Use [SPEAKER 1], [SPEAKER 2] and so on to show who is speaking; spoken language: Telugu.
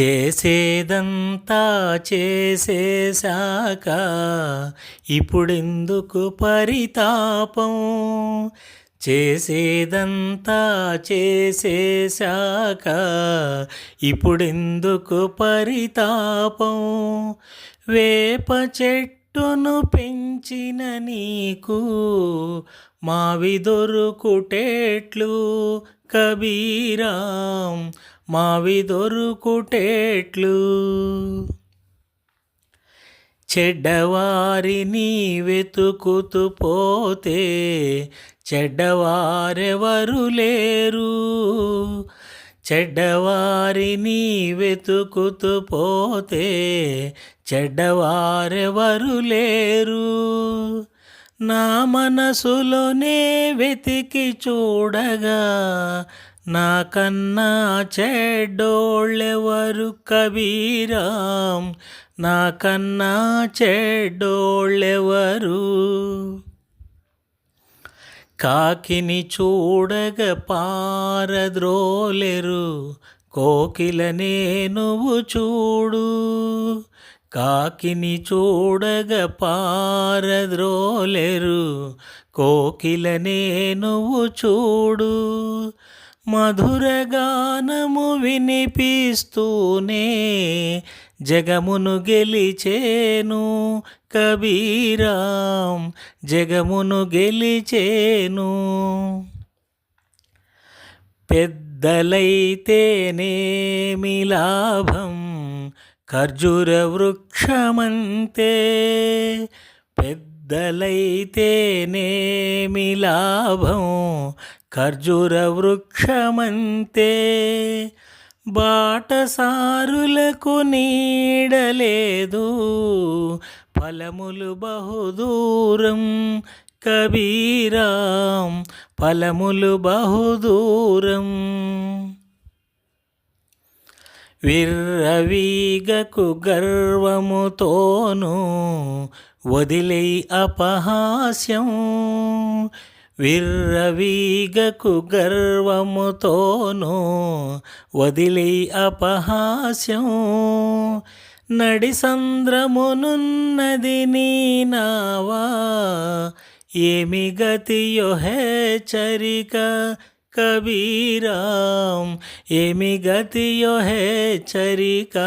[SPEAKER 1] చేసేదంతా చేసేశాక ఇప్పుడెందుకు పరితాపం? చేసేదంతా చేసేశాక ఇప్పుడెందుకు పరితాపం? వేప చెట్టును పెంచిన నీకు మావి దొరుకుటేట్లు కబీరాం. మావి దొరుకుటేట్లు చెడ్డవారిని వెతుకుతూ పోతే చెడ్డవారెవరు లేరు. చెడ్డవారిని వెతుకుతూ పోతే చెడ్డవారెవరు లేరు. నా మనసులోనే వెతికి చూడగా నాకన్నా చెడ్డోళ్ళెవరు కబీరాం? నాకన్నా చెడ్డోళ్ళెవరు? కాకిని చూడగ పారద్రోలెరు కోకిలనే నువ్వు చూడు. కాకిని చూడగ పారద్రోలెరు కోకిలనే నువ్వు చూడు. మధురగానము వినిపిస్తూనే జగమును గెలిచేను కబీరాం జగమును గెలిచేను. పెద్దలైతేనేమి లాభం? ఖర్జుర వృక్షమంతే. పెద్దలైతేనేమి లాభం? ఖర్జూరవృక్షమంతే బాటసారులకు నీడలేదు. ఫలములు బహుదూరం కబీరాం ఫలములు బహుదూరం. విర్రవీగకు గర్వముతోను వదిలై అపహాస్యం. విర్రవీగకు గర్వముతోను వదిలై అపహాస్యం. నడి సంద్రమునున్నది నీ నావా ఏమి గతియో హెచ్చరిక కబీరాం ఏమి గతియో హెచ్చరిక